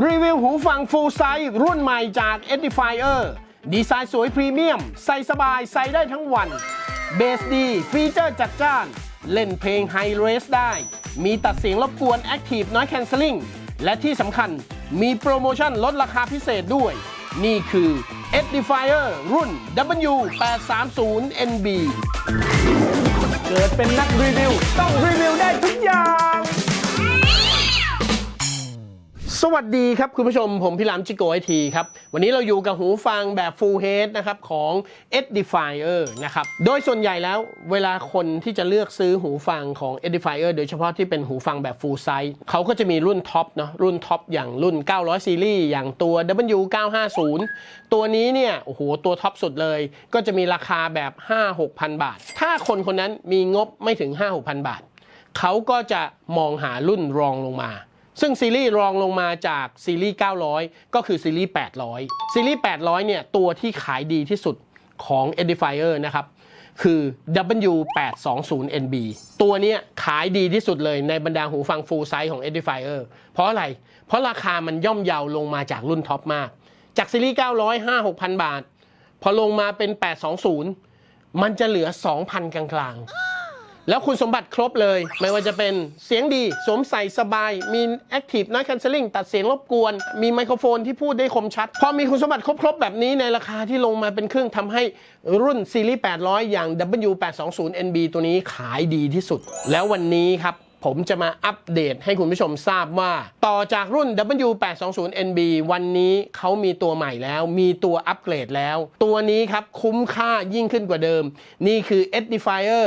รีวิวหูฟัง Full Size รุ่นใหม่จาก Edifier ดีไซน์สวยพรีเมียม ใส่สบายใส่ได้ทั้งวัน เบสดี ฟีเจอร์จัดจ้าน เล่นเพลงไฮเรสได้ มีตัดเสียงรบกวน Active Noise Cancelling และที่สำคัญมีโปรโมชั่นลดราคาพิเศษด้วย นี่คือ Edifier รุ่น W830NB เกิดเป็นนักรีวิว ต้องรีวิวได้ทุกอย่าง สวัสดีครับคุณผู้ชมผมพิรามจิโกไอทีครับ วันนี้เราอยู่กับหูฟังแบบ Full Head นะครับของ Edifier นะครับ โดยส่วนใหญ่แล้วเวลาคนที่จะเลือกซื้อหูฟังของ Edifier โดยเฉพาะที่เป็นหูฟังแบบ Full Size เขาก็จะมีรุ่นท็อปเนาะรุ่นท็อปอย่างรุ่น 900 ซีรีส์อย่างตัว W950 ตัวนี้เนี่ยโอ้โหตัวท็อปสุดเลย ก็จะมีราคาแบบ 5-6,000 บาท ถ้าคนคนนั้นมีงบไม่ถึง 5-6,000 บาท เขาก็จะมองหารุ่นรองลงมา ซึ่งซีรีส์รองลงมาจากซีรีส์ 900 ก็คือซีรีส์ 800 ซีรีส์ 800 เนี่ย ตัวที่ขายดีที่สุดของ Edifier นะครับ คือ W820NB ตัวนี้ขายดีที่สุดเลยในบรรดาหูฟัง full size ของ Edifier เพราะอะไร เพราะราคามันย่อมเยาวลงมาจากรุ่นท็อปมาก จากซีรีส์ 900 5 6,000 บาท พอลงมาเป็น 820 มันจะเหลือ 2,000 กลางๆ แล้วคุณสมบัติครบเลย ไม่ว่าจะเป็นเสียงดีสวมใส่สบาย มี Active Noise Cancelling ตัดเสียงรบกวน มีไมโครโฟนที่พูดได้คมชัด พอมีคุณสมบัติครบ ๆ แบบนี้ในราคาที่ลงมาเป็นครึ่งทำให้รุ่นซีรีส์800 อย่าง W820NB ตัวนี้ขายดีที่สุด แล้ววันนี้ครับ ผมจะมาอัปเดตให้คุณผู้ชมทราบว่า ต่อจากรุ่น W820NB วันนี้เขามีตัวใหม่แล้ว มีตัวอัปเกรดแล้ว ตัวนี้ครับคุ้มค่ายิ่งขึ้นกว่าเดิม นี่คือ Edifier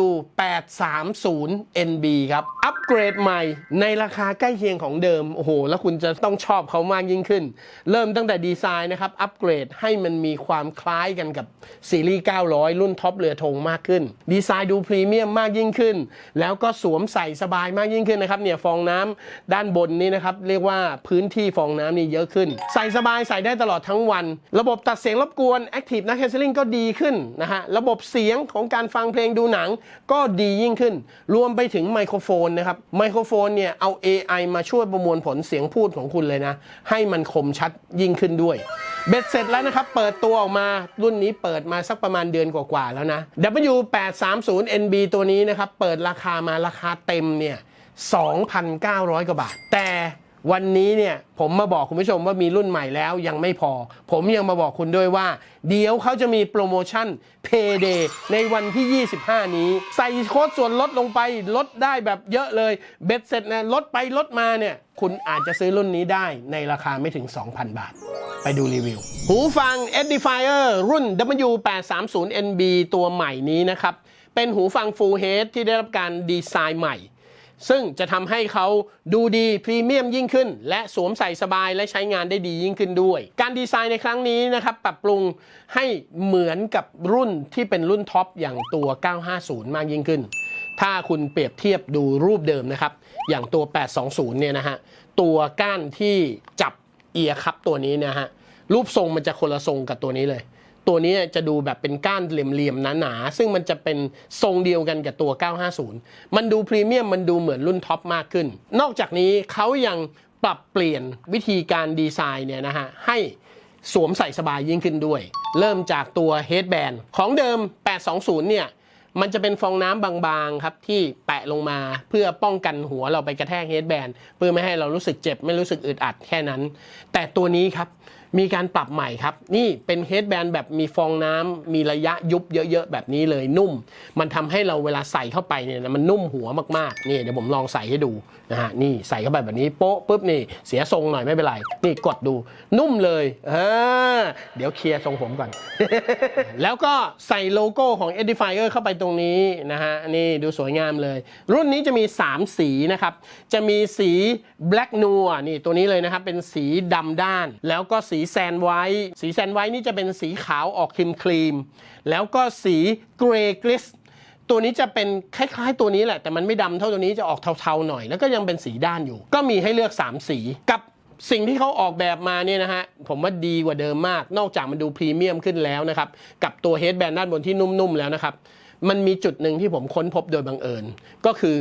W830NB ครับ อัปเกรดใหม่ในราคาใกล้เคียงของเดิม โอ้โห แล้วคุณจะต้องชอบเขามากยิ่งขึ้น เริ่มตั้งแต่ดีไซน์นะครับ อัปเกรดให้มันมีความคล้ายกันกับซีรีส์900 รุ่นท็อปเรือธงมากขึ้น ดีไซน์ดูพรีเมียมมากยิ่งขึ้น แล้วก็สวมใส่สบายมากยิ่งขึ้นนะครับเนี่ยฟองน้ำด้านบนนี้นะครับเรียกว่าพื้นที่ฟองน้ำนี่เยอะขึ้น ใส่สบายใส่ได้ตลอดทั้งวัน ระบบตัดเสียงรบกวน Active Noise Cancelling ก็ดีขึ้นนะฮะระบบเสียงของการฟังเพลงดูหนังก็ดียิ่งขึ้น รวมไปถึงไมโครโฟนนะครับไมโครโฟนเนี่ยเอา AI มาช่วยประมวลผลเสียงพูดของคุณเลยนะ ให้มันคมชัดยิ่งขึ้นด้วยเบ็ดเสร็จแล้วนะครับ เปิดตัวออกมารุ่นนี้เปิดมาสักประมาณเดือนกว่าๆแล้วนะ W830NB ตัวนี้นะครับ เปิดราคามาราคาเต็มเนี่ย 2,900 กว่าบาท แต่ วันนี้เนี่ยผมมาบอกคุณผู้ชมว่ามีรุ่นใหม่แล้วยังไม่พอ ผมยังมาบอกคุณด้วยว่า เดี๋ยวเขาจะมีโปรโมชั่น Payday ในวันที่ 25 นี้ ใส่โค้ดส่วนลดลงไปลดได้แบบเยอะเลย เบ็ดเสร็จนะลดไปลดมาเนี่ย คุณอาจจะซื้อรุ่นนี้ได้ในราคาไม่ถึง 2,000 บาท ไปดูรีวิว หูฟัง Edifier รุ่น W830NB ตัวใหม่นี้นะครับเป็นหูฟัง Full Head ที่ได้รับการดีไซน์ใหม่ ซึ่งจะทำให้เขาดูดีพรีเมียมยิ่งขึ้น และสวมใส่สบายและใช้งานได้ดียิ่งขึ้นด้วย การดีไซน์ในครั้งนี้นะครับปรับปรุงให้เหมือนกับรุ่นที่เป็นรุ่นท็อปอย่างตัว 950 มากยิ่งขึ้น ถ้าคุณเปรียบเทียบดูรูปเดิมนะครับ อย่างตัว 820 เนี่ยนะฮะตัวก้านที่จับเอียร์คัพตัวนี้นะฮะรูปทรงมันจะคนละทรงกับตัวนี้เลย ตัวนี้จะดูแบบเป็นก้านเหลี่ยมๆหนาๆ ซึ่งมันจะเป็นทรงเดียวกันกับตัว 950 มันดูพรีเมียมมันดูเหมือนรุ่นท็อปมากขึ้น นอกจากนี้เขายังปรับเปลี่ยนวิธีการดีไซน์เนี่ยนะฮะให้สวมใส่สบายยิ่งขึ้นด้วย เริ่มจากตัวเฮดแบนของเดิม 820 เนี่ยมันจะเป็นฟองน้ำบางๆครับที่แปะลงมาเพื่อป้องกันหัวเราไปกระแทกเฮดแบนเพื่อไม่ให้เรารู้สึกเจ็บไม่รู้สึกอึดอัดแค่นั้น แต่ตัวนี้ครับ มีการปรับใหม่ครับ นี่เป็นเฮดแบนแบบมีฟองน้ำมีระยะยุบเยอะๆ แบบนี้เลยนุ่ม มันทำให้เราเวลาใส่เข้าไปเนี่ยมันนุ่มหัวมากๆ นี่เดี๋ยวผมลองใส่ให้ดูนะฮะนี่ใส่เข้าไปแบบนี้โป๊ะปุ๊บนี่เสียทรงหน่อยไม่เป็นไร นี่กดดูนุ่มเลยเออเดี๋ยวเคลียร์ทรงผมก่อน แล้วก็ใส่โลโก้ของ Edifier เข้าไปตรงนี้นะฮะนี่ดูสวยงามเลย รุ่นนี้จะมี 3 สีนะครับจะมีสี Black n u นี่ตัวนี้เลยนะครับเป็นสีดำด้านแล้วก็สีีแซนไวท์สีแซนไวท์นี่จะเป็นสีขาวออกครีมครีม แล้วก็สีเกรย์กลิสตัวนี้จะเป็นคล้ายๆ ตัวนี้แหละ แต่มันไม่ดำเท่าตัวนี้จะออกเทาๆหน่อย แล้วก็ยังเป็นสีด้านอยู่ ก็มีให้เลือก 3 สีกับสิ่งที่เขาออกแบบมาเนี่ยนะฮะ ผมว่าดีกว่าเดิมมาก นอกจากมันดูพรีเมียมขึ้นแล้วนะครับ กับตัวเฮดแบนด้านบนที่นุ่มๆแล้วนะครับ มันมีจุดหนึ่งที่ผมค้นพบโดยบังเอิญ ก็คือ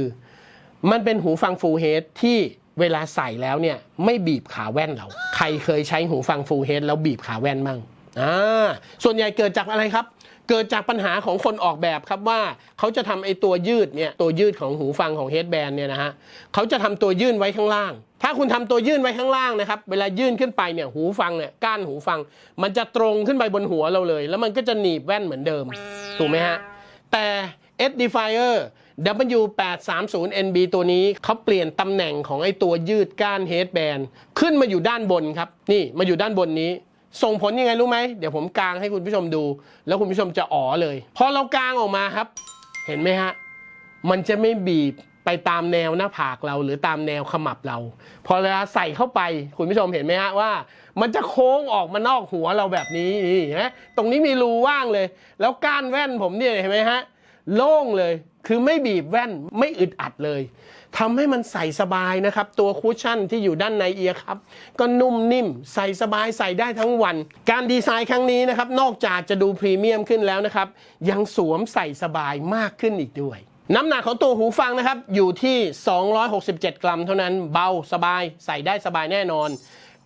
มันเป็นหูฟัง Full Head ที่ เวลาใส่แล้วเนี่ยไม่บีบขาแว่นเรา ใครเคยใช้หูฟัง full head แล้วบีบขาแว่นมั่งอ่าส่วนใหญ่เกิดจากอะไรครับ เกิดจากปัญหาของคนออกแบบครับว่าเขาจะทำไอ้ตัวยืดเนี่ยตัวยืดของหูฟังของ headband เนี่ยนะฮะเขาจะทำตัวยื่นไว้ข้างล่าง ถ้าคุณทำตัวยื่นไว้ข้างล่างนะครับเวลายื่นขึ้นไปเนี่ยหูฟังเนี่ยก้านหูฟัง มันจะตรงขึ้นไปบนหัวเราเลย แล้วมันก็จะหนีบแว่นเหมือนเดิมถูกไหมฮะแต่ Edifier W830NB ตัวนี้เขาเปลี่ยนตำแหน่งของไอ้ตัวยืดก้าน headband ขึ้นมาอยู่ด้านบนครับ นี่มาอยู่ด้านบนนี้ ส่งผลยังไงรู้ไหม เดี๋ยวผมกางให้คุณผู้ชมดู แล้วคุณผู้ชมจะอ๋อเลย พอเรากางออกมาครับ เห็นไหมฮะ มันจะไม่บีบไปตามแนวหน้าผากเราหรือตามแนวขมับเรา พอเวลาใส่เข้าไปคุณผู้ชมเห็นไหมฮะว่า มันจะโค้งออกมานอกหัวเราแบบนี้นี่เห็นไหมตรงนี้มีรูว่างเลย แล้วก้านแว่นผมเนี่ยเห็นไหมฮะโล่งเลย คือไม่บีบแว่นไม่อึดอัดเลยทำให้มันใส่สบายนะครับ ตัวคุชชั่นที่อยู่ด้านในเอียครับ ก็นุ่มนิ่ม ใส่สบายใส่ได้ทั้งวัน การดีไซน์ครั้งนี้นะครับ นอกจากจะดูพรีเมียมขึ้นแล้วนะครับ ยังสวมใส่สบายมากขึ้นอีกด้วย น้ำหนักของตัวหูฟังนะครับ อยู่ที่ 267 กรัมเท่านั้นเบาสบายใส่ได้สบายแน่นอน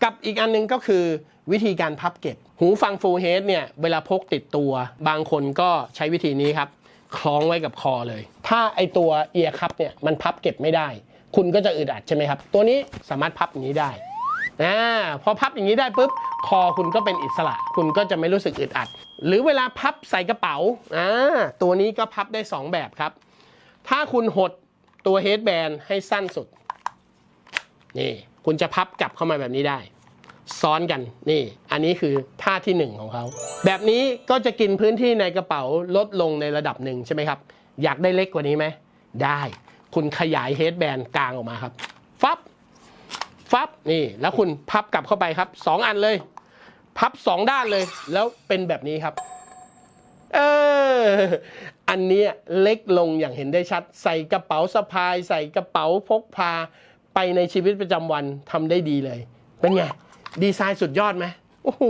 กับอีกอันหนึงก็คือวิธีการพับเก็บ หูฟัง full head เนี่ยเวลาพกติดตัว บางคนก็ใช้วิธีนี้ครับ คล้องไว้กับคอเลย ถ้าไอตัวเอียร์คัพเนี่ยมันพับเก็บไม่ได้ คุณก็จะอึดอัดใช่ไหมครับ ตัวนี้สามารถพับอย่างนี้ได้อ่าพอพับอย่างนี้ได้ปุ๊บคอคุณก็เป็นอิสระ คุณก็จะไม่รู้สึกอึดอัด หรือเวลาพับใส่กระเป๋าอ่าตัวนี้ก็พับได้ 2 แบบครับ ถ้าคุณหดตัวเฮดแบนให้สั้นสุดนี่คุณจะพับกลับเข้ามาแบบนี้ได้ ซ้อนกันนี่ อันนี้คือท่าที่หนึ่งของเขา แบบนี้ก็จะกินพื้นที่ในกระเป๋าลดลงในระดับหนึ่งใช่ไหมครับ อยากได้เล็กกว่านี้ไหม ได้ คุณขยายเฮดแบนกลางออกมาครับฟับฟับนี่แล้วคุณพับกลับเข้าไปครับสองอันเลย พับสองด้านเลย แล้วเป็นแบบนี้ครับ เอออันนี้เล็กลงอย่างเห็นได้ชัด ใส่กระเป๋าสะพาย ใส่กระเป๋าพกพาไปในชีวิตประจำวันทำได้ดีเลย เป็นไง ดีไซน์สุดยอดไหมโอ้โห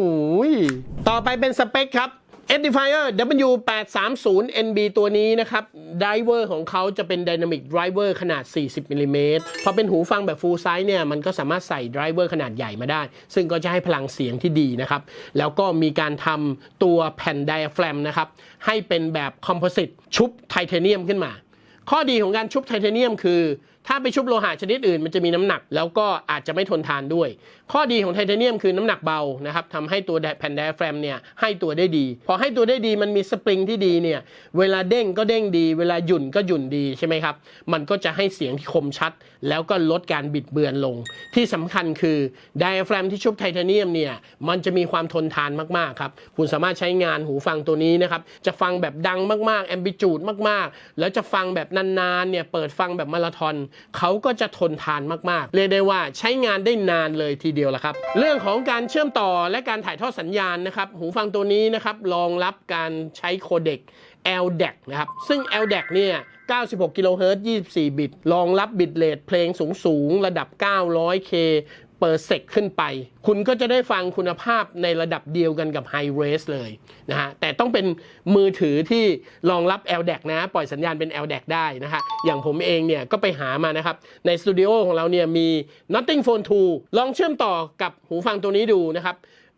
ต่อไปเป็นสเปคครับ Edifier W830NB ตัวนี้นะครับไดเวอร์ของเขาจะเป็น Dynamic Driver ขนาด 40มิลลิเมตรพอเป็นหูฟังแบบ Full Size เนี่ย มันก็สามารถใส่ไดรเวอร์ขนาดใหญ่มาได้ ซึ่งก็จะให้พลังเสียงที่ดีนะครับ แล้วก็มีการทำตัวแผ่นไดอะแฟรมนะครับ ให้เป็นแบบคอมโพสิตชุบไทเทเนียมขึ้นมา ข้อดีของการชุบไทเทเนียมคือถ้าไปชุบโลหะชนิดอื่นมันจะมีน้ำหนัก แล้วก็อาจจะไม่ทนทานด้วย ข้อดีของไทเทเนียมคือน้ำหนักเบานะครับทำให้ตัวแผ่นไดอะแฟรมเนี่ยให้ตัวได้ดี พอให้ตัวได้ดีมันมีสปริงที่ดีเนี่ยเวลาเด้งก็เด้งดี เวลาหยุ่นก็หยุ่นดีใช่ไหมครับ มันก็จะให้เสียงที่คมชัด แล้วก็ลดการบิดเบือนลง ที่สำคัญคือไดอะแฟรมที่ชุบไทเทเนียมเนี่ยมันจะมีความทนทานมากๆครับคุณสามารถใช้งานหูฟังตัวนี้นะครับจะฟังแบบดังมากๆแอมบิจูดมากๆ แล้วจะฟังแบบนานๆเนี่ยเปิดฟังแบบมาราธอนเขาก็จะทนทานมากๆ เรียกได้ว่าใช้งานได้นานเลยทีเดียวละครับ เรื่องของการเชื่อมต่อและการถ่ายทอดสัญญาณนะครับ หูฟังตัวนี้นะครับรองรับการใช้โคเด็ก LDAC นะครับ ซึ่ง LDAC เนี่ย 96กิโลเฮิรตซ์24 บิต รองรับบิตเรทเพลงสูง ๆ ระดับ 900K เปอร์เซกขึ้นไป คุณก็จะได้ฟังคุณภาพในระดับเดียวกันกับ High Res เลยนะฮะแต่ต้องเป็นมือถือที่รองรับ LDAC นะ ปล่อยสัญญาณเป็น LDAC ได้นะฮะอย่างผมเองเนี่ย ก็ไปหามานะครับ ในสตูดิโอของเราเนี่ยมี Nothing Phone 2 ลองเชื่อมต่อกับหูฟังตัวนี้ดูนะครับ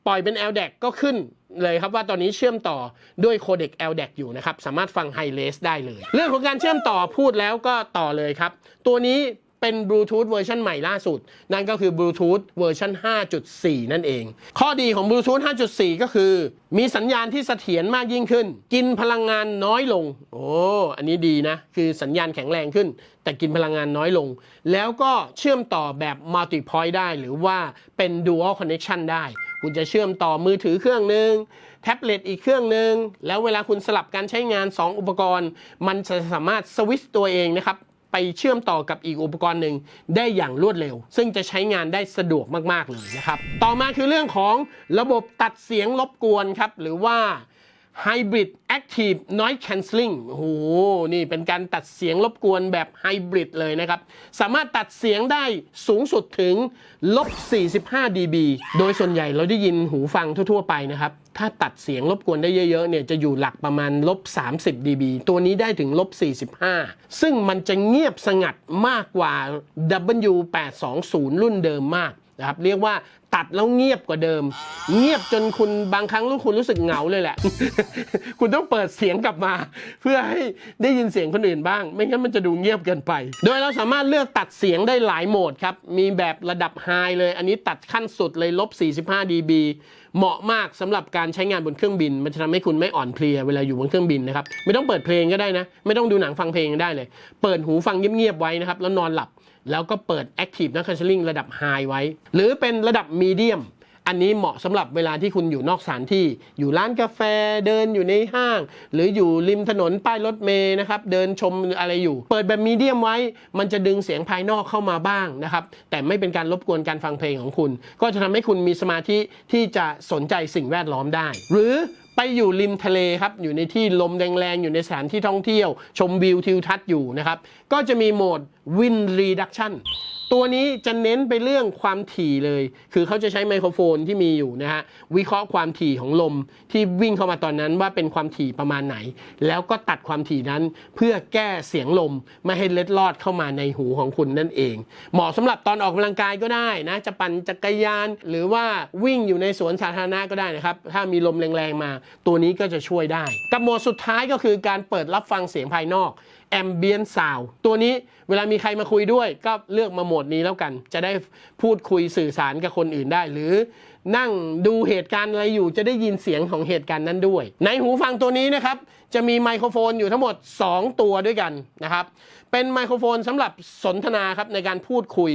ปล่อยเป็น LDAC ก็ขึ้นเลยครับว่าตอนนี้เชื่อมต่อด้วยโคเด็ก LDAC อยู่นะครับ สามารถฟัง High Res ได้เลย เรื่องของการเชื่อมต่อพูดแล้วก็ต่อเลยครับ ตัวนี้ เป็นบลูทูธเวอร์ชันใหม่ล่าสุด นั่นก็คือบลูทูธเวอร์ชัน5.4 นั่นเอง ข้อดีของบลูทูธ5.4 ก็คือ มีสัญญาณที่เสถียรมากยิ่งขึ้น กินพลังงานน้อยลง โอ้อันนี้ดีนะ คือสัญญาณแข็งแรงขึ้น แต่กินพลังงานน้อยลง แล้วก็เชื่อมต่อแบบ multi point ได้ หรือว่าเป็น dual connection ได้ คุณจะเชื่อมต่อมือถือเครื่องหนึ่งแท็บเล็ตอีกเครื่องหนึ่งแล้วเวลาคุณสลับการใช้งาน 2 อุปกรณ์ มันจะสามารถสวิตช์ตัวเองนะครับ ไปเชื่อมต่อกับอีกอุปกรณ์หนึ่งได้อย่างรวดเร็ว ซึ่งจะใช้งานได้สะดวกมากๆเลยนะครับ ต่อมาคือเรื่องของระบบตัดเสียงรบกวนครับหรือว่า Hybrid Active Noise Cancelling โอ้โห นี่เป็นการตัดเสียงรบกวนแบบไฮบริดเลยนะครับ สามารถตัดเสียงได้สูงสุดถึงลบ 45 dB โดยส่วนใหญ่เราได้ยินหูฟังทั่ว ๆ ไปนะครับ ถ้าตัดเสียงรบกวนได้เยอะๆ เนี่ยจะอยู่หลักประมาณลบ 30 dB ตัวนี้ได้ถึงลบ 45 ซึ่งมันจะเงียบสงัดมากกว่า W820 รุ่นเดิมมาก นะครับเรียกว่าตัดแล้วเงียบกว่าเดิม เงียบจนคุณบางครั้งรู้คุณรู้สึกเหงาเลยแหละ คุณต้องเปิดเสียงกลับมา เพื่อให้ได้ยินเสียงคนอื่นบ้าง ไม่งั้นมันจะดูเงียบเกินไป โดยเราสามารถเลือกตัดเสียงได้หลายโหมดครับ มีแบบระดับไฮเลย อันนี้ตัดขั้นสุดเลยลบ 45 dB เหมาะมากสำหรับการใช้งานบนเครื่องบิน มันจะทำให้คุณไม่อ่อนเพลียเวลาอยู่บนเครื่องบินนะครับไม่ต้องเปิดเพลงก็ได้นะ ไม่ต้องดูหนังฟังเพลงก็ได้เลย เปิดหูฟังเงียบๆไว้นะครับแล้วนอนหลับ แล้วก็เปิด Active n o i s Cancelling ระดับ High ไว้ หรือเป็นระดับ Medium อันนี้เหมาะสำหรับเวลาที่คุณอยู่นอกสถานที่ อยู่ร้านกาแฟเดินอยู่ในห้าง หรืออยู่ริมถนนป้ายรถเมย์นะครับ เดินชมอะไรอยู่ เปิดแบบมีเดียมไว้ มันจะดึงเสียงภายนอกเข้ามาบ้างนะครับ แต่ไม่เป็นการรบกวนการฟังเพลงของคุณ ก็จะทำให้คุณมีสมาธิที่จะสนใจสิ่งแวดล้อมได้ หรือ ไปอยู่ริมทะเลครับ อยู่ในที่ลมแรงๆ อยู่ในสถานที่ท่องเที่ยว ชมวิวทิวทัศน์อยู่นะครับ ก็จะมีโหมด Wind Reduction ตัวนี้จะเน้นไปเรื่องความถี่เลย คือเขาจะใช้ไมโครโฟนที่มีอยู่นะฮะ วิเคราะห์ความถี่ของลมที่วิ่งเข้ามาตอนนั้นว่าเป็นความถี่ประมาณไหน แล้วก็ตัดความถี่นั้นเพื่อแก้เสียงลมไม่ให้เล็ดลอดเข้ามาในหูของคุณนั่นเอง เหมาะสำหรับตอนออกกำลังกายก็ได้นะ จะปั่นจักรยาน หรือว่าวิ่งอยู่ในสวนสาธารณะก็ได้นะครับ ถ้ามีลมแรงๆมาตัวนี้ก็จะช่วยได้ กับโหมดสุดท้ายก็คือการเปิดรับฟังเสียงภายนอก Ambient Sound ตัวนี้เวลามีใครมาคุยด้วย ก็เลือกมาโหมดนี้แล้วกัน จะได้พูดคุยสื่อสารกับคนอื่นได้ หรือนั่งดูเหตุการณ์อะไรอยู่ จะได้ยินเสียงของเหตุการณ์นั้นด้วย ในหูฟังตัวนี้นะครับจะมีไมโครโฟนอยู่ทั้งหมด 2 ตัวด้วยกันนะครับ เป็นไมโครโฟนสำหรับสนทนาครับในการพูดคุย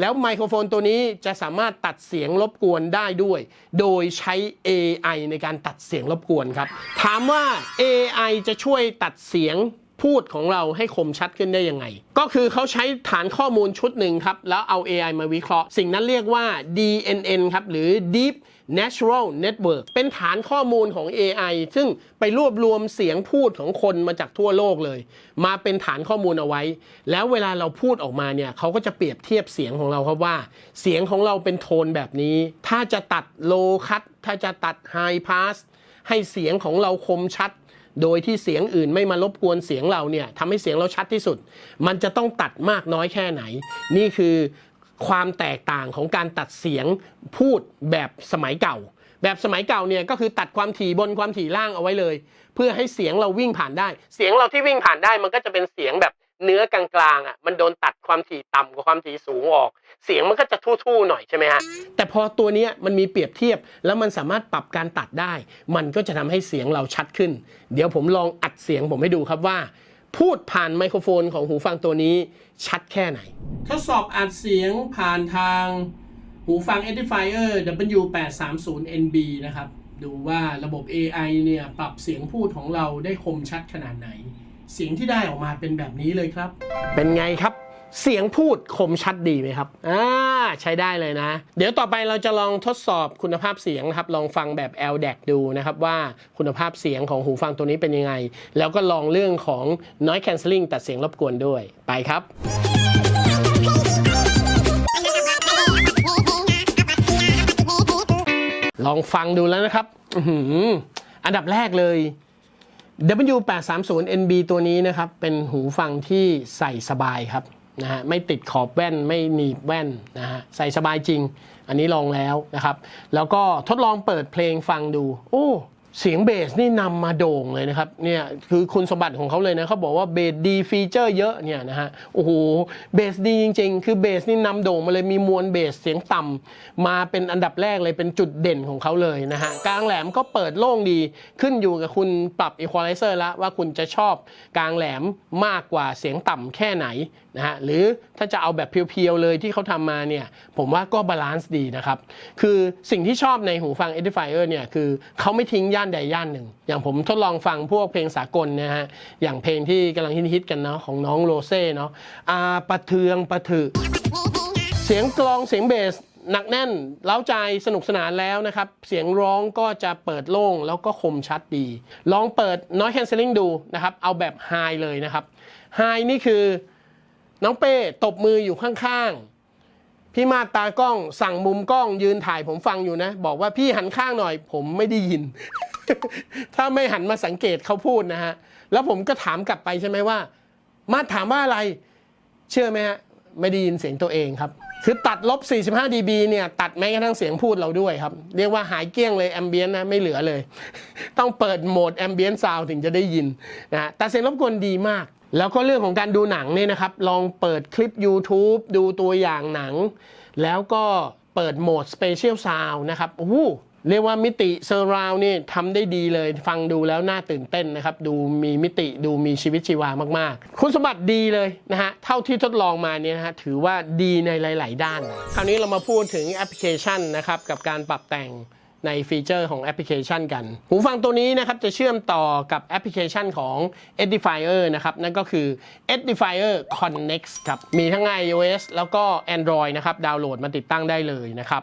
แล้วไมโครโฟนตัวนี้จะสามารถตัดเสียงรบกวนได้ด้วย โดยใช้ AI ในการตัดเสียงรบกวนครับ ถามว่า AI จะช่วยตัดเสียงพูดของเราให้คมชัดขึ้นได้ยังไง ก็คือเขาใช้ฐานข้อมูลชุดหนึ่งครับ แล้วเอา AI มาวิเคราะห์ สิ่งนั้นเรียกว่า DNN ครับ หรือ Deep Natural Network เป็นฐานข้อมูลของ AI ซึ่งไปรวบรวมเสียงพูดของคนมาจากทั่วโลกเลย มาเป็นฐานข้อมูลเอาไว้ แล้วเวลาเราพูดออกมาเนี่ยเขาก็จะเปรียบเทียบเสียงของเราครับว่า เสียงของเราเป็นโทนแบบนี้ ถ้าจะตัด low cut ถ้าจะตัด high pass ให้เสียงของเราคมชัดโดยที่เสียงอื่นไม่มารบกวนเสียงเราเนี่ยทำให้เสียงเราชัดที่สุด มันจะต้องตัดมากน้อยแค่ไหน นี่คือ ความแตกต่างของการตัดเสียงพูดแบบสมัยเก่า แบบสมัยเก่าเนี่ยก็คือตัดความถี่บนความถี่ล่างเอาไว้เลย เพื่อให้เสียงเราวิ่งผ่านได้ เสียงเราที่วิ่งผ่านได้มันก็จะเป็นเสียงแบบเนื้อกลางๆอะมันโดนตัดความถี่ต่ำกว่าความถี่สูงออก เสียงมันก็จะทู่ๆหน่อยใช่ไหมฮะแต่พอตัวนี้มันมีเปรียบเทียบ แล้วมันสามารถปรับการตัดได้ มันก็จะทำให้เสียงเราชัดขึ้น เดี๋ยวผมลองอัดเสียงผมให้ดูครับว่า พูดผ่านไมโครโฟนของหูฟังตัวนี้ชัดแค่ไหน ทดสอบอัดเสียงผ่านทางหูฟัง Edifier W830NB นะครับ ดูว่าระบบ AI เนี่ยปรับเสียงพูดของเราได้คมชัดขนาดไหน เสียงที่ได้ออกมาเป็นแบบนี้เลยครับ เป็นไงครับ เสียงพูดคมชัดดีไหมครับ อ่า ใช้ได้เลยนะ เดี๋ยวต่อไปเราจะลองทดสอบคุณภาพเสียงนะครับ ลองฟังแบบ LDAC ดูนะครับว่าคุณภาพเสียงของหูฟังตัวนี้เป็นยังไง แล้วก็ลองเรื่องของ noise cancelling ตัดเสียงรบกวนด้วย ไปครับลองฟังดูแล้วนะครับอืมอันดับแรกเลย W830NB ตัวนี้นะครับ เป็นหูฟังที่ใส่สบายครับ นะฮะไม่ติดขอบแว่นไม่หนีบแว่นนะฮะใส่สบายจริง อันนี้ลองแล้วนะครับ แล้วก็ทดลองเปิดเพลงฟังดู โอ้ เสียงเบสนี่นำมาโด่งเลยนะครับเนี่ยคือคุณสมบัติของเขาเลยนะเขาบอกว่าเบสดีฟีเจอร์เยอะเนี่ยนะฮะโอ้โหเบสดีจริง ๆ คือเบสนี่นำโด่งมาเลยมีมวลเบสเสียงต่ำมาเป็นอันดับแรกเลยเป็นจุดเด่นของเขาเลยนะฮะกลางแหลมก็เปิดโล่งดีขึ้นอยู่กับคุณปรับอีควอไลเซอร์ล้วว่าคุณจะชอบกลางแหลมมากกว่าเสียงต่ำแค่ไหนนะฮะหรือถ้าจะเอาแบบเพียวๆเลยที่เขาทำมาเนี่ยผมว่าก็บาลานซ์ดีนะครับคือสิ่งที่ชอบในหูฟัง Edifier เนี่ยคือเขาไม่ทิ้งย่าานใดย่านหนึ่ง อย่างผมทดลองฟังพวกเพลงสากลนะฮะ อย่างเพลงที่กำลังฮิตๆกันเนาะของน้องโรเซ่เนาะอาปะเทืองปะถึเสียงกลองเสียงเบสหนักแน่นเล้าใจสนุกสนานแล้วนะครับ เสียงร้องก็จะเปิดโล่งแล้วก็คมชัดดี ลองเปิด noise cancelling ดูนะครับ เอาแบบ high เลยนะครับ high นี่คือน้องเป้ตบมืออยู่ข้างๆ พี่มาตากล้องสั่งมุมกล้องยืนถ่ายผมฟังอยู่นะ บอกว่าพี่หันข้างหน่อย ผมไม่ได้ยิน ถ้าไม่หันมาสังเกตเขาพูดนะฮะ แล้วผมก็ถามกลับไปใช่ไหมว่า มาถามว่าอะไร เชื่อไหมฮะ ไม่ได้ยินเสียงตัวเองครับ คือตัดลบ 45 dB เนี่ย ตัดแม้กระทั่งเสียงพูดเราด้วยครับ เรียกว่าหายเกลี้ยงเลยแอมเบียนนะไม่เหลือเลย ต้องเปิดโหมดแอมเบียนซาวถึงจะได้ยินนะฮะแต่เสียงรบกวนดีมาก แล้วก็เรื่องของการดูหนังเนี่ยนะครับ ลองเปิดคลิป YouTube ดูตัวอย่างหนัง แล้วก็เปิดโหมด Special Sound นะครับโอ้ เรียกว่ามิติเซอร์ราวนี่ทำได้ดีเลย ฟังดูแล้วน่าตื่นเต้นนะครับ ดูมีมิติดูมีชีวิตชีวามากๆ คุณสมบัติดีเลยนะฮะ เท่าที่ทดลองมาเนี่ยนะฮะ ถือว่าดีในหลาย ๆ ด้าน คราวนี้เรามาพูดถึงแอปพลิเคชันนะครับ กับการปรับแต่งในฟีเจอร์ของแอปพลิเคชันกัน หูฟังตัวนี้นะครับจะเชื่อมต่อกับแอปพลิเคชันของ Edifier นะครับ นั่นก็คือ Edifier Connect ครับ มีทั้ง iOS แล้วก็ Android นะครับ ดาวน์โหลดมาติดตั้งได้เลยนะครับ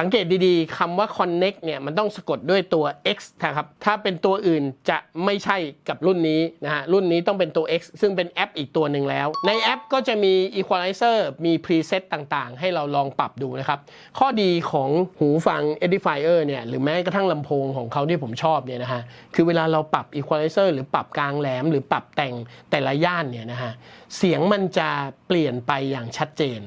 สังเกตดีๆคำว่า Connect เนี่ยมันต้องสะกดด้วยตัว X นะครับถ้าเป็นตัวอื่นจะไม่ใช่กับรุ่นนี้นะฮะรุ่นนี้ต้องเป็นตัว X ซึ่งเป็นแอปอีกตัวหนึ่งแล้ว ในแอปก็จะมี Equalizer มี Preset ต่างๆ ให้เราลองปรับดูนะครับ ข้อดีของหูฟัง Edifier เนี่ยหรือแม้กระทั่งลำโพงของเขาที่ผมชอบเนี่ยนะฮะคือเวลาเราปรับ Equalizer หรือปรับกลางแหลม หรือปรับแต่งแต่ละย่านเนี่ยนะฮะเสียงมันจะเปลี่ยนไปอย่างชัดเจน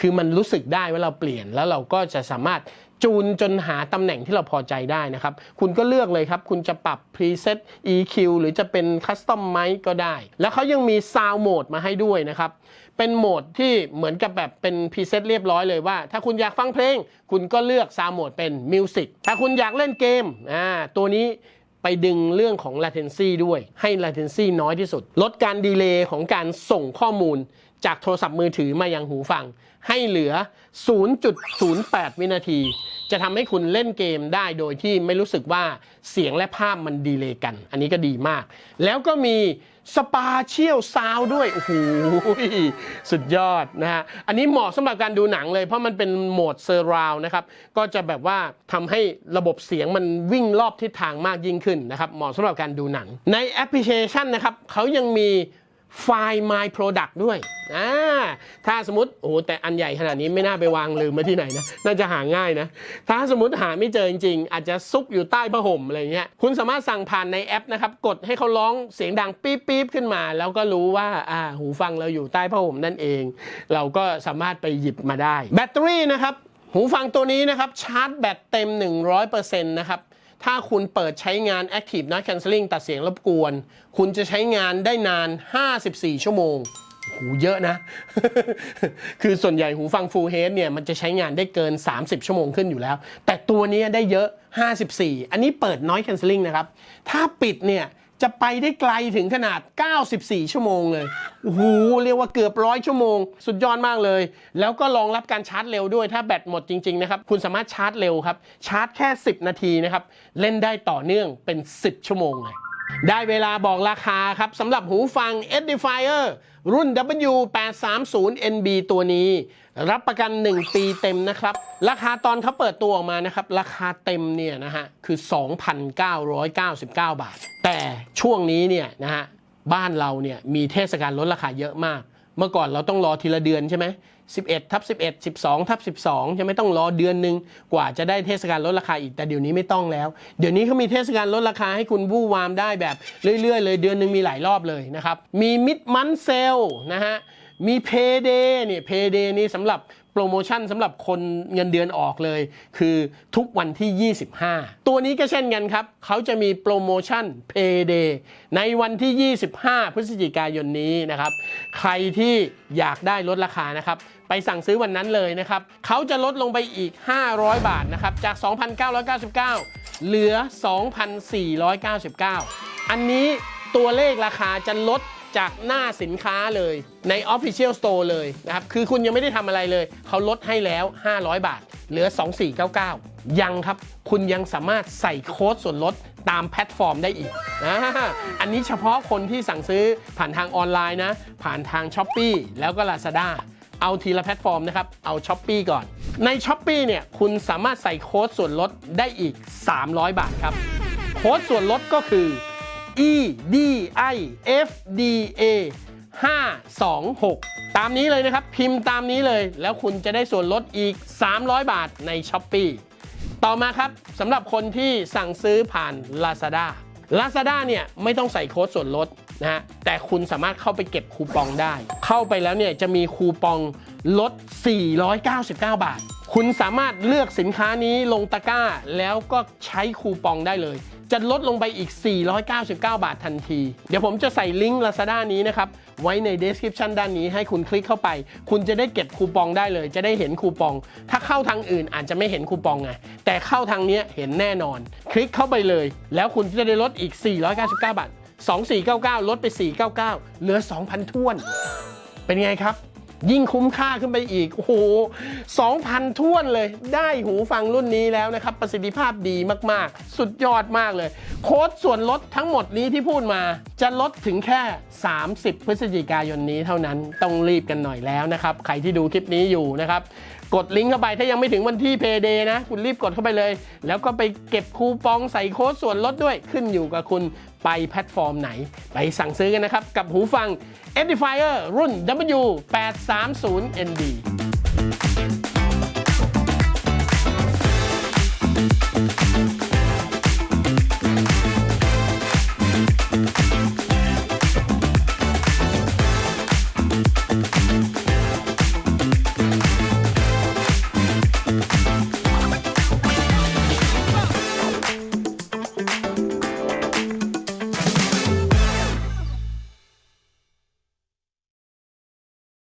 คือมันรู้สึกได้ว่าเราเปลี่ยนแล้วเราก็จะสามารถจูนจนหาตำแหน่งที่เราพอใจได้นะครับ คุณก็เลือกเลยครับ คุณจะปรับ preset EQ หรือจะเป็น custom mic ก็ได้ แล้วเขายังมี sound mode มาให้ด้วยนะครับ เป็นโหมดที่เหมือนกับแบบเป็น preset เรียบร้อยเลยว่า ถ้าคุณอยากฟังเพลง คุณก็เลือก sound mode เป็น music ถ้าคุณอยากเล่นเกมอ่าตัวนี้ไปดึงเรื่องของ latency ด้วย ให้ latency น้อยที่สุด ลดการดีเลย์ของการส่งข้อมูลจากโทรศัพท์มือถือมายังหูฟัง ให้เหลือ 0.08 วินาที จะทำให้คุณเล่นเกมได้โดยที่ไม่รู้สึกว่าเสียงและภาพมันดีเลย์กัน อันนี้ก็ดีมาก แล้วก็มีสปาเชียลซาวด้วย โอ้โห สุดยอดนะฮะ อันนี้เหมาะสำหรับการดูหนังเลยเพราะมันเป็นโหมดเซอร์ราวนะครับ ก็จะแบบว่าทำให้ระบบเสียงมันวิ่งรอบทิศทางมากยิ่งขึ้นนะครับ เหมาะสำหรับการดูหนัง ในแอปพลิเคชันนะครับเขายังมี ไฟล์ My Product ด้วยอ่าถ้าสมมติโอ้แต่อันใหญ่ขนาดนี้ไม่น่าไปวางลืมไว้ที่ไหนนะ น่าจะหาง่ายนะ ถ้าสมมติหาไม่เจอจริงๆ อาจจะซุกอยู่ใต้ผ้าห่มอะไรเงี้ย คุณสามารถสั่งผ่านในแอปนะครับ กดให้เขาร้องเสียงดังปี๊บปี๊บขึ้นมา แล้วก็รู้ว่าอ่าหูฟังเราอยู่ใต้ผ้าห่มนั่นเอง เราก็สามารถไปหยิบมาได้ แบตเตอรี่นะครับหูฟังตัวนี้นะครับชาร์จแบตเต็ม 100%นะครับ ถ้าคุณเปิดใช้งาน Active Noise Cancelling ตัดเสียงรบกวน คุณจะใช้งานได้นาน 54 ชั่วโมงหูเยอะนะ คือส่วนใหญ่หูฟัง Full Head เนี่ยมันจะใช้งานได้เกิน 30 ชั่วโมงขึ้นอยู่แล้ว แต่ตัวนี้ได้เยอะ 54 อันนี้เปิด Noise Cancelling นะครับ ถ้าปิดเนี่ย จะไปได้ไกลถึงขนาด 94 ชั่วโมงเลย โอ้โห เรียกว่าเกือบร้อยชั่วโมง สุดยอดมากเลย แล้วก็รองรับการชาร์จเร็วด้วย ถ้าแบตหมดจริงๆนะครับ คุณสามารถชาร์จเร็วครับ ชาร์จแค่ 10 นาทีนะครับ เล่นได้ต่อเนื่องเป็น 10 ชั่วโมงเลย ได้เวลาบอกราคาครับสำหรับหูฟัง Edifier รุ่น W830NB ตัวนี้ รับประกัน 1 ปีเต็มนะครับ ราคาตอนเขาเปิดตัวออกมานะครับ ราคาเต็มเนี่ยนะฮะคือ 2,999 บาท แต่ช่วงนี้เนี่ยนะฮะบ้านเราเนี่ยมีเทศกาลลดราคาเยอะมาก เมื่อก่อนเราต้องรอทีละเดือนใช่ไหม 11ทับ11 12ทับ12ใช่ไหมต้องรอเดือนหนึ่งกว่าจะได้เทศกาลลดราคาอีกแต่เดี๋ยวนี้ไม่ต้องแล้ว เดี๋ยวนี้เขามีเทศกาลลดราคาให้คุณวู่วามได้แบบเรื่อยๆ เลยเดือนหนึ่งมีหลายรอบเลยนะครับ มีมิดมันเซลนะฮะมีเพย์เดย์เนี่ยเพย์เดย์นี่สำหรับโปรโมชั่นสำหรับคนเงินเดือนออกเลย คือทุกวันที่ 25 ตัวนี้ก็เช่นกันครับ เขาจะมีโปรโมชั่น Payday ในวันที่ 25 พฤศจิกายนนี้นะครับ ใครที่อยากได้ลดราคานะครับ ไปสั่งซื้อวันนั้นเลยนะครับเขาจะลดลงไปอีก 500 บาทนะครับจาก 2,999 เหลือ 2,499 อันนี้ตัวเลขราคาจะลดจากหน้าสินค้าเลยใน Official Store เลยนะครับ คือคุณยังไม่ได้ทำอะไรเลย เขาลดให้แล้ว 500 บาท เหลือ 2499 ยังครับ คุณยังสามารถใส่โค้ดส่วนลดตามแพลตฟอร์มได้อีกนะอันนี้เฉพาะคนที่สั่งซื้อผ่านทางออนไลน์นะ ผ่านทาง s h อ p e e แล้วก็ Lazada เอาทีละแพลตฟอร์มนะครับ เอา s h อ p e e ก่อน ใน s h อ p e e เนี่ยคุณสามารถใส่โค้ดส่วนลดได้อีก 300 บาทครับ โค้ดส่วนลดก็คือ e d i f d a 526 ตามนี้เลยนะครับ พิมพ์ตามนี้เลย แล้วคุณจะได้ส่วนลดอีก 300 บาทใน s h อ p e e ต่อมาครับสำหรับคนที่สั่งซื้อผ่าน Lazada Lazada เนี่ยไม่ต้องใส่โค้ดส่วนลดนะฮะแต่คุณสามารถเข้าไปเก็บคูปองได้ เข้าไปแล้วเนี่ยจะมีคูปองลด 499 บาท คุณสามารถเลือกสินค้านี้ลงตะกร้า แล้วก็ใช้คูปองได้เลย จะลดลงไปอีก 499 บาททันที เดี๋ยวผมจะใส่ลิงก์ Lazada นี้นะครับ ไว้ใน description ด้านนี้ให้คุณคลิกเข้าไป คุณจะได้เก็บคูปองได้เลย จะได้เห็นคูปอง ถ้าเข้าทางอื่นอาจจะไม่เห็นคูปองไง แต่เข้าทางนี้เห็นแน่นอน คลิกเข้าไปเลย แล้วคุณจะได้ลดอีก 499 บาท 2499 ลดไป 499 เหลือ 2,000ท้วน เป็นไงครับ ยิ่งคุ้มค่าขึ้นไปอีก โอ้โห 2,000ท่วนเลย ได้หูฟังรุ่นนี้แล้วนะครับ ประสิทธิภาพดีมาก ๆ สุดยอดมากเลย โค้ดส่วนลดทั้งหมดนี้ที่พูดมา จะลดถึงแค่ 30 พฤศจิกายนนี้เท่านั้น ต้องรีบกันหน่อยแล้วนะครับ ใครที่ดูคลิปนี้อยู่นะครับ กดลิงก์เข้าไปถ้ายังไม่ถึงวันที่เพย์เดย์นะ คุณรีบกดเข้าไปเลย แล้วก็ไปเก็บคูปองใส่โค้ดส่วนลดด้วยขึ้นอยู่กับคุณไปแพลตฟอร์มไหน ไปสั่งซื้อกันนะครับ กับหูฟัง Edifier รุ่น W830ND